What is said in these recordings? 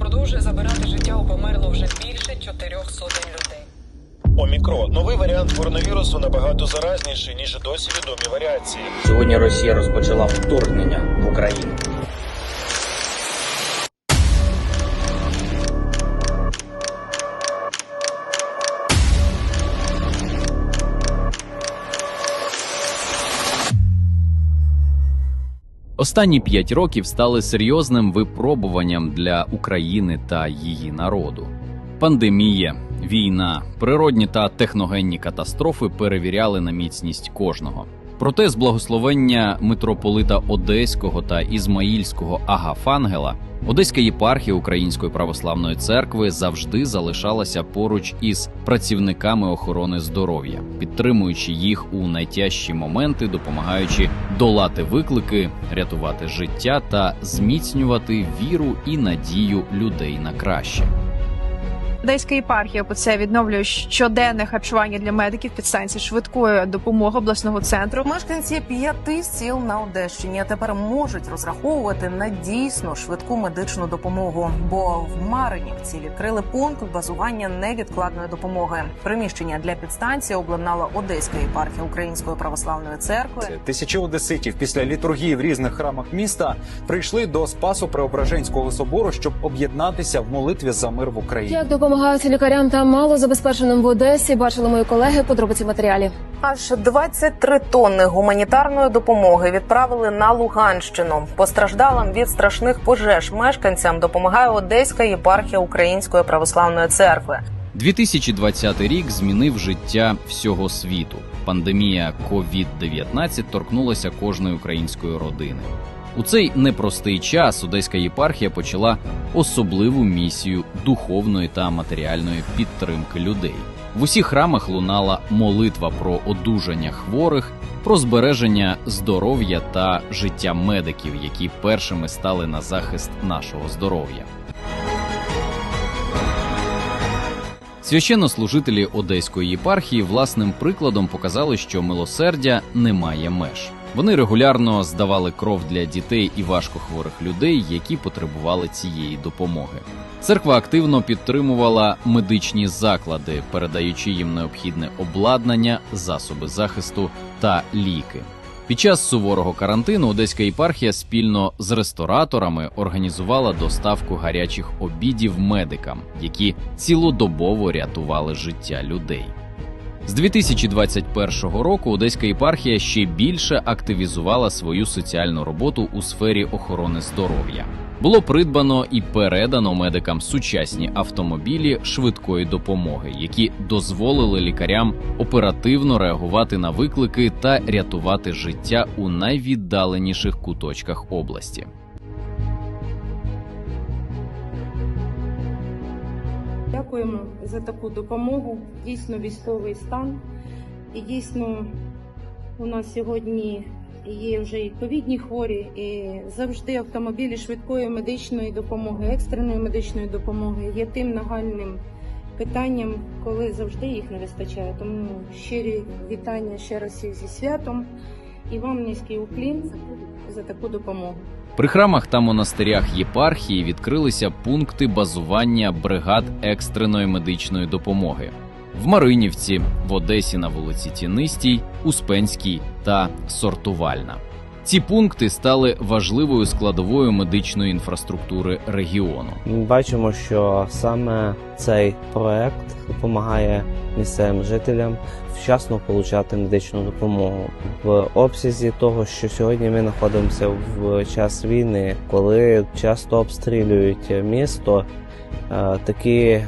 продовжує забирати життя у померло вже більше чотирьох сотень людей. Омікро новий варіант коронавірусу набагато заразніший ніж досі відомі варіації. Сьогодні Росія розпочала вторгнення в Україну. Останні п'ять років стали серйозним випробуванням для України та її народу. Пандемія, війна, природні та техногенні катастрофи перевіряли на міцність кожного. Проте з благословення митрополита Одеського та Ізмаїльського Агафангела Одеська єпархія Української православної церкви завжди залишалася поруч із працівниками охорони здоров'я, підтримуючи їх у найтяжчі моменти, допомагаючи долати виклики, рятувати життя та зміцнювати віру і надію людей на краще. Одеська єпархія ОПЦ відновлює щоденне харчування для медиків під станції швидкої допомоги обласного центру. Мешканці п'яти сіл на Одещині тепер можуть розраховувати на дійсно швидку медичну допомогу. Бо в Маринівці відкрили пункт базування невідкладної допомоги. Приміщення для підстанції обладнала Одеська єпархія Української православної церкви. Тисячі одеситів після літургії в різних храмах міста прийшли до Спасу Преображенського собору, щоб об'єднатися в молитві за мир в Україні. Допомагають лікарям та малозабезпеченим в Одесі, бачили мої колеги. Подробиці матеріалі. Аж 23 тонни гуманітарної допомоги відправили на Луганщину. Постраждалим від страшних пожеж мешканцям допомагає Одеська єпархія Української православної церкви. 2020 рік змінив життя всього світу. Пандемія COVID-19 торкнулася кожної української родини. У цей непростий час Одеська єпархія почала особливу місію духовної та матеріальної підтримки людей. В усіх храмах лунала молитва про одужання хворих, про збереження здоров'я та життя медиків, які першими стали на захист нашого здоров'я. Священнослужителі Одеської єпархії власним прикладом показали, що милосердя не має меж. Вони регулярно здавали кров для дітей і важкохворих людей, які потребували цієї допомоги. Церква активно підтримувала медичні заклади, передаючи їм необхідне обладнання, засоби захисту та ліки. Під час суворого карантину Одеська єпархія спільно з рестораторами організувала доставку гарячих обідів медикам, які цілодобово рятували життя людей. З 2021 року Одеська єпархія ще більше активізувала свою соціальну роботу у сфері охорони здоров'я. Було придбано і передано медикам сучасні автомобілі швидкої допомоги, які дозволили лікарям оперативно реагувати на виклики та рятувати життя у найвіддаленіших куточках області. Дякуємо за таку допомогу. Дійсно військовий стан. І дійсно у нас сьогодні є вже і ковідні хворі, і завжди автомобілі швидкої медичної допомоги, екстреної медичної допомоги є тим нагальним питанням, коли завжди їх не вистачає. Тому щирі вітання ще раз зі святом і вам низький уклін за таку допомогу. При храмах та монастирях єпархії відкрилися пункти базування бригад екстреної медичної допомоги в Маринівці, в Одесі на вулиці Тінистій, Успенській та Сортувальна. Ці пункти стали важливою складовою медичної інфраструктури регіону. Ми бачимо, що саме цей проект допомагає місцевим жителям вчасно отримати медичну допомогу в обсязі того, що сьогодні ми знаходимося в час війни, коли часто обстрілюють місто. е, Такі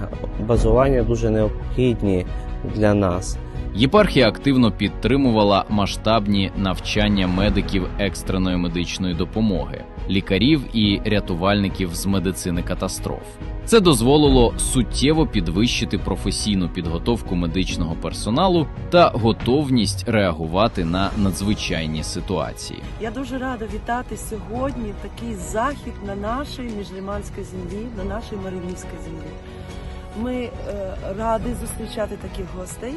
базування дуже необхідні для нас. Єпархія активно підтримувала масштабні навчання медиків екстреної медичної допомоги, лікарів і рятувальників з медицини катастроф. Це дозволило суттєво підвищити професійну підготовку медичного персоналу та готовність реагувати на надзвичайні ситуації. Я дуже рада вітати сьогодні такий захід на нашій міжліманській землі, на нашій Маринівській землі. Ми е, раді зустрічати таких гостей.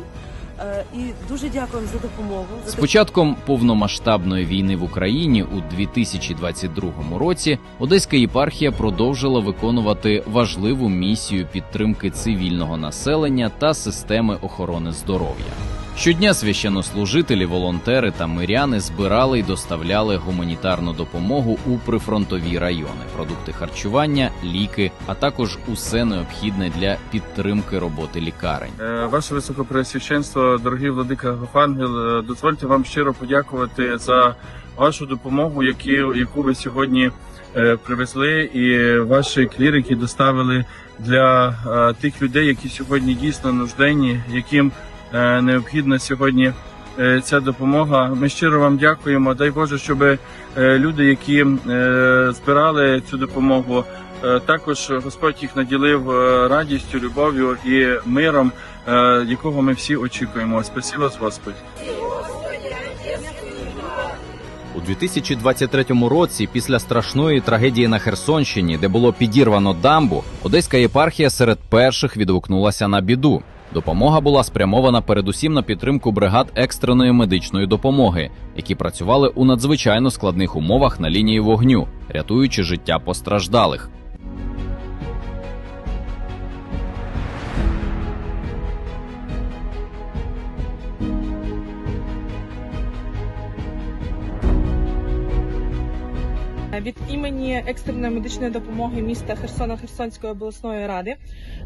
Е, І дуже дякуємо за допомогу. З початком повномасштабної війни в Україні у 2022 році Одеська єпархія продовжила виконувати важливу місію підтримки цивільного населення та системи охорони здоров'я. Щодня священнослужителі, волонтери та миряни збирали й доставляли гуманітарну допомогу у прифронтові райони, продукти харчування, ліки, а також усе необхідне для підтримки роботи лікарень. Е, Ваше високопреосвященство, дорогий владика Гофангел, е, дозвольте вам щиро подякувати за вашу допомогу, яку ви сьогодні е, привезли, і ваші клірики доставили для тих людей, які сьогодні дійсно нужденні, яким необхідна сьогодні е, ця допомога. Ми щиро вам дякуємо. Дай Боже, щоб е, люди, які е, збирали цю допомогу, е, також Господь їх наділив е, радістю, любов'ю і миром, е, якого ми всі очікуємо. Спасибо вас, Господь. У 2023 році, після страшної трагедії на Херсонщині, де було підірвано дамбу, Одеська єпархія серед перших відгукнулася на біду. Допомога була спрямована передусім на підтримку бригад екстреної медичної допомоги, які працювали у надзвичайно складних умовах на лінії вогню, рятуючи життя постраждалих. Імені екстреної медичної допомоги міста Херсона Херсонської обласної ради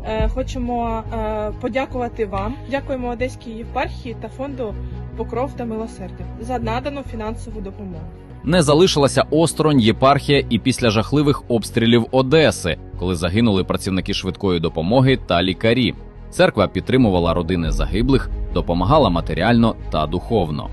е, хочемо е, подякувати вам. Дякуємо Одеській єпархії та фонду Покров та милосердя за надану фінансову допомогу. Не залишилася осторонь єпархія і після жахливих обстрілів Одеси, коли загинули працівники швидкої допомоги та лікарі. Церква підтримувала родини загиблих, допомагала матеріально та духовно.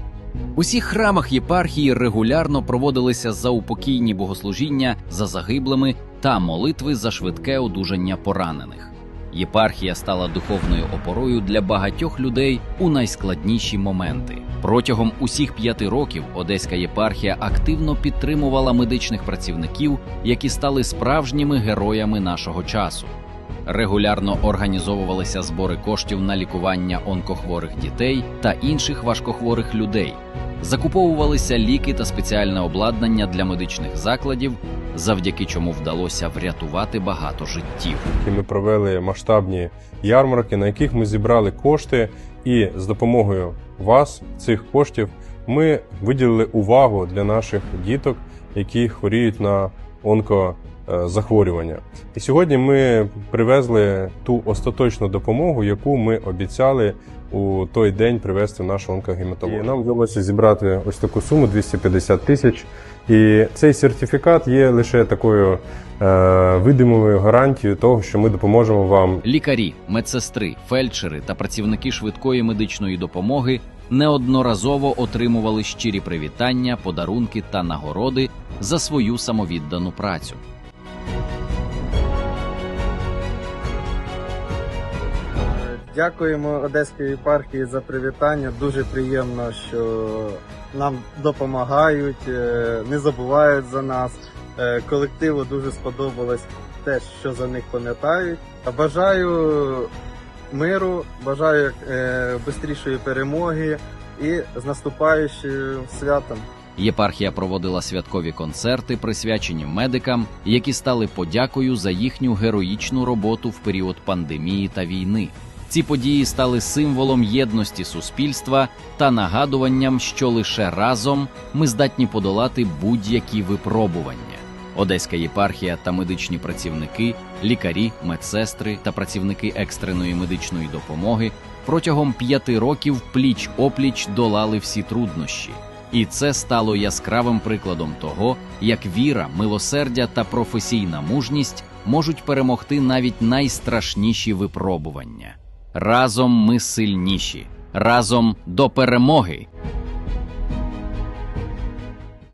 У всіх храмах єпархії регулярно проводилися заупокійні богослужіння за загиблими та молитви за швидке одужання поранених. Єпархія стала духовною опорою для багатьох людей у найскладніші моменти. Протягом усіх п'яти років Одеська єпархія активно підтримувала медичних працівників, які стали справжніми героями нашого часу. Регулярно організовувалися збори коштів на лікування онкохворих дітей та інших важкохворих людей. Закуповувалися ліки та спеціальне обладнання для медичних закладів, завдяки чому вдалося врятувати багато життів. І Ми провели масштабні ярмарки, на яких ми зібрали кошти, і з допомогою вас, цих коштів, ми виділили увагу для наших діток, які хворіють на онкозахворювання. І сьогодні ми привезли ту остаточну допомогу, яку ми обіцяли у той день привезти в нашу онкогематологію. І Нам вдалося зібрати ось таку суму 250 тисяч. І цей сертифікат є лише такою е, видимою гарантією того, що ми допоможемо вам Лікарі, медсестри, фельдшери та працівники швидкої медичної допомоги неодноразово отримували щирі привітання, подарунки та нагороди за свою самовіддану працю. Дякуємо Одеської єпархії за привітання. Дуже приємно, що нам допомагають, е, не забувають за нас. Е, Колективу дуже сподобалось те, що за них пам'ятають. Бажаю миру, бажаю е, швидшої перемоги і з наступаючим святом. Єпархія проводила святкові концерти, присвячені медикам, які стали подякою за їхню героїчну роботу в період пандемії та війни. Ці події стали символом єдності суспільства та нагадуванням, що лише разом ми здатні подолати будь-які випробування. Одеська єпархія та медичні працівники, лікарі, медсестри та працівники екстреної медичної допомоги протягом п'яти років пліч опліч долали всі труднощі. І це стало яскравим прикладом того, як віра, милосердя та професійна мужність можуть перемогти навіть найстрашніші випробування. Разом ми сильніші, разом до перемоги.